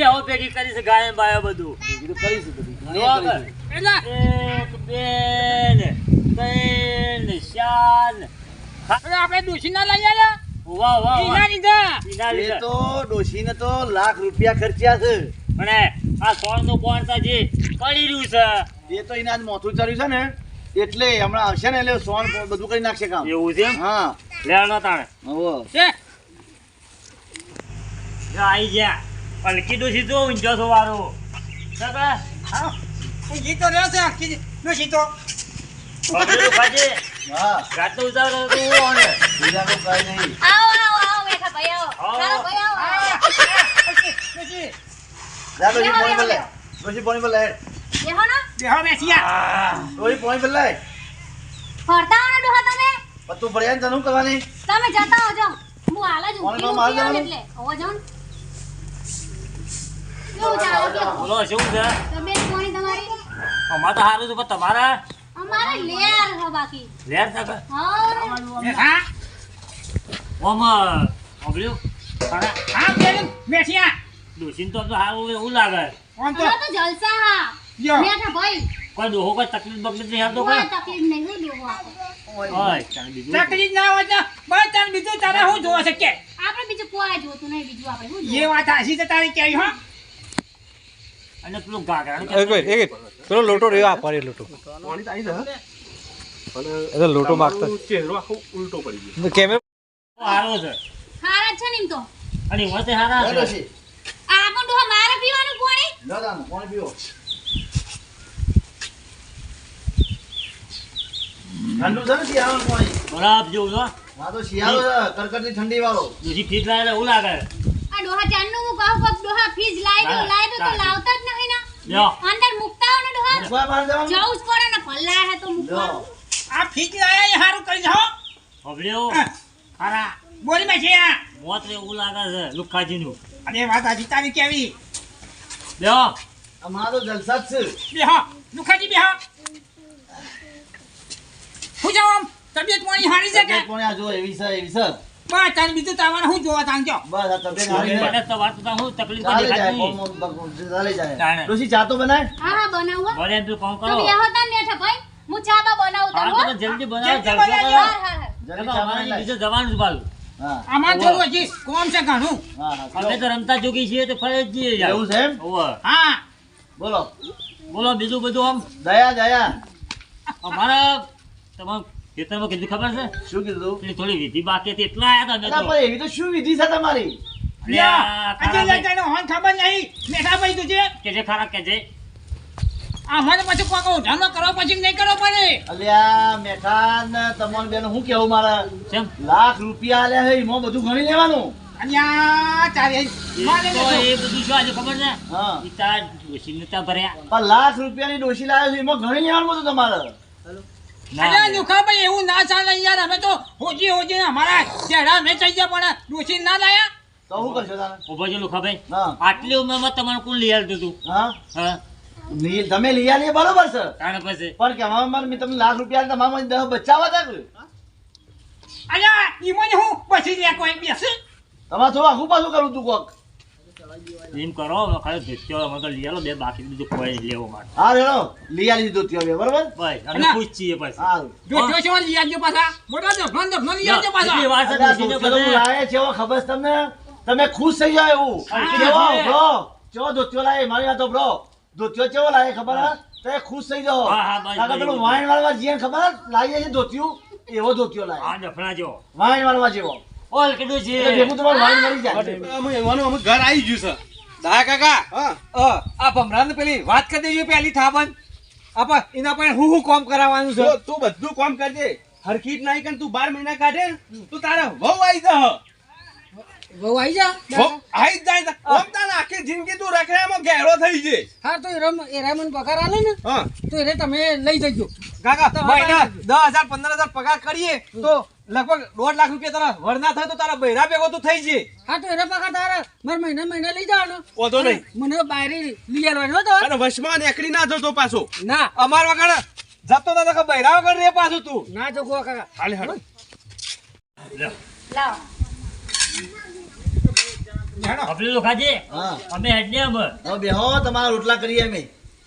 ભેગી કરી છે ગાય બાયો બધું. કીધું કરીશું બધું જો એટલે એક બે ને. ત્રણ ચાર ને. આપણે ડોશી ના લઈ આવ્યા વાહ વાહ ઈના લીધા. એ તો ડોશીને તો લાખ રૂપિયા ખર્ચ્યા છે. પણ આ સોળનું બોણ તો જે પડી રહ્યું છે. એ તો એના મોથું ચડ્યું છે ને એટલે હમણાં આવશે ને એટલે સોન બધું કરી નાખશે કામ. એવું છે એમ? હા. લેવાનો તાણે. હવે. છે. જો ગયા. પલકી ડોસી તો ઊંચો છો વારો. કાકા હા? ઊંઘી તો રહ્યો છે આખી ડોશી તો પકડેલું ખાજે હા. ગાતો ઉતારો તો હું આને. બીજા તો કઈ નહીં. આવો આવો આવો બેઠા ભાઈ આવો. આવો. ચાલો ભાઈ આવો હા જા ડોશી પોણી પર લે ડોશી પોણી પર લે બેહો ને. બેહો બેસિયા ડોશી પોણી પર લે ફરતા આવો ડોહા તમે? પણ તું ભર્યા ને તને શું કરવાની? તમે જતા હોજો હું હાલ જ ઊંઘી આવું એટલે. હોજો ને. બોલો શું છે? તબિયત પાણી તમારી અમારે તો સારું છે પણ તમારા? અમારે લેર હો બાકી. લેર છે હા. ઓમ ઓગળ્યું હા હા બેન મેઠિયા ડોસીને તો સારું એવું લાગે. આમ તો તો જલસા હા. મેઠા ભાઈ કોઈ દોહો કોઈ તકલીફ બકલીફ નહીં આવતો કોઈ કોઈ? તકલીફ નહીં દોહો બીજું તકલીફ ના હોય તો બસ તાર બીજું તારે શું જોવા છે? કે આપણે બીજું કોઈ જોતું નહીં બીજું આપણે એ? વાત હાસી તો તારી કેવી હો? અને પેલું ગાગરાનું એક મિનિટ એક મિનિટ. પેલો લોટો રહ્યો આ પાડી લોટો. એ તો લોટો માગતો. કેમેરા સારો છે. હારા જ છે ને તો. અને એમાં હારા છે. આ પણ તો મારે પીવાનું પાણી? પોણી પીવો. ઠંડુ છે ને શિયાળાનું પાણી? બરાબર જેવું છે. હા તો શિયાળો છે કરકરની ઠંડી વાળો. ડોસી ફીટ લાગે એવું લાગે. આ ડોહા ચાંદનું હું કહું કોક ડોહા ફીજ લાઈ દો લાઈ દો તો ના. લાવતા જ નહીં ના. અંદર મુકતા હો ને ડોહા મુકવા બહાર દો જવું જ પડે ને ભલ્લા હે તો મુકવા. આ ફીજ લાયા એ હારું કરી જાઓ ઓગળ્યું હા. મે છે આ. મોત ઉ લાગે છે લુખાજીનું. અરે વાત હાસી તારી કેવી? લ્યો. અમારો જલસા છે. બેહો લુખાજી બેહો હું. જાવ આમ? તબિયત પાણી હારી છે કે? તબિયત પાણી આ જો એવી છે એવી છે. તારે બીજું તારે હું જોવા તાંજો બસ આ તબિયત હારી મને તો વાત તો હું તકલીફ ચાલે પડી ખાતી કોમ કોમ કોમ ચાલે જાય. ઋષિ ચા તો બનાય? હા હા. બનાવો બોલે તું કામ તો કરો. બેહો તા ને બેઠા ભાઈ. હું ચા બા બનાવું હા તો તો જલ્દી બનાવો જલ્દી જલસો હા હા હા જલ્દી ચા અમારે બનાય. જવાનું જ આમાં. જોવું હજી કોમ છે ઘણું. હા હા અમે તો રમતા જોગી છીએ તો ફરે જ જઈએ યાર. એવું છે એમ? હા. બોલો. બોલો બીજું બધું આમ? દયા દયા. અમારા તમારા ખેતરમાં કીધું ખબર છે? શું કીધું? પેલી થોડી વિધિ બાકી હતી એટલા આયા હતા પણ એવી તો શું વિધિ છે તમારી? અલ્યા. ખબર નહીં? મેઠા ભાઈ તુજે કે જે કે જે. આમાં પછી કોક ઉધાનો કરો પછી નહીં કરો પડે. અલ્યા મેઠા ને તમારે બેન શું કેવું મારા? કેમ લાખ રૂપિયા આલ્યા છે એમાં બધું ગણી લેવાનું. અહીંયા ચારે મારે તો એ બધું શું આજે ખબર છે? હા. ઈ તાર ભર્યા. પણ લાખ રૂપિયાની ડોશી લાવ્યો છે એમાં ગણી લેવાનું બધું તમારે. અરે દુઃખાભાઈ એવું ના ચાલે યાર અમે તો હોજી હોજી અમારા ચહેરા મેં થઈ ગયા પણ ડોસી ના લાયા? તો કરશો તમે? ઊભો છે લુખાભાઈ આટલી ઉંમરમાં તમારે કોણ લઈ આવતું હતું હા? હા. તમે લઈ આલીએ બરોબર છે. તાણે પછી પણ કહેવામાં મેં તમને લાખ રૂપિયા તમારા દસ બચાવવા કે? અલ્યા ઈમોને હું પછી લે કોઈ બેસી? તમારે થોડું આખું પાછું કરું તું કોક. એમ કરો ખાલી ધોતિયો અમે તો લઈ આલો બે બાકી બીજું કોઈ લેવો માટે હા રેડો લઈ આલી દીધું ત્યાં બે બરોબર? ભાઈ અને- ખુશ છીએ પછી. હા જો જો છો લઈ આવજો પાછા. મોટા દફનો દફનો લઈ આવજો પાછા. એ વાત છે ધોતિયો તો પછી. લાવે છે ખબર છે તમને? તમે ખુશ થઈ જાવ એવું. કેવો. બ્રો કેવો ધોતિયો લાવે? મારી વાત તો બ્રો. ધોતિયો કેવો લાવે ખબર હે? તે ખુશ થઈ જાઓ. હા, હા, ભાઈ પેલું વાઈન વાળવા જીએ ખબર? લાવીએ છે ધોતિયું એવો ધોતિયો લાવે. હા જફણા જો વાઈન વાળવા જેવો. ઓલ કીધું છે. ભેગું તમારું વાઈન મળી જાય. અમે એવાનું અમે ઘર આવી ગયું છે. દા કાકા હા. આ ભમરાને પેલી વાત કરી દેજો પેલી થાબન આપા એના પણ હું હું કામ કરાવવાનું છે? તું બધું કામ કરજે. હરખી નહીં કર તું 12 મહિના કાઢે. તું તારે વહુ આવી જા. વહુ આવી જા? વહુ આવી જ જાય. ઓમ તાને આખી જિંદગી તું રખડામાં ઘેરો થઈ છે હા તો એરમ એરામન પગાર આલે ને? હા. તો એને તમે લઈ જજો. કાકા મહિના હવે- દસ હજાર પંદર હજાર પગાર કરીએ તો લગભગ દોઢ લાખ રૂપિયા તારા વરના થાય તો તારા બૈરા ભેગો તો થઈ જાય હા તો એના પાકા તારા મારે મહિને મહિને લઈ જવાનો. ઓધો નહીં. મને બહાર લઈ આવવાનો તો અને વશમાં એકડી ના જતો પાછો. ના. અમાર વગર જતો તો તો બૈરા વગર રે પાછું તું. ના જો ગો કાકા. હાલે હાલે. લાવો. હેડો. આપણે તો ખાજે. હા. અમે હેડ ને અમે બેહો તમારા રોટલા કરીએ અમે.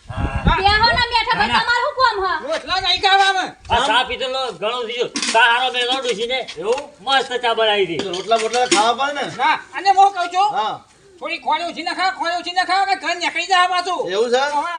હા. બેહો ના બેઠા ભાઈ ના, ના. તમારું રોટલા નહીં ખાવા આ ચા ઘણો થયો. ચા હારો મેં લો ડૂસીને એવું મસ્ત ચા બનાવી હતી. રોટલા બોટલા ખાવા પડે ને? ના અને હું કહું છું હા. થોડી ખોળી ઓછી ના ખા ખોળી ઓછી ના ખા ઘર નીકળી જાય પાછું. એવું છે?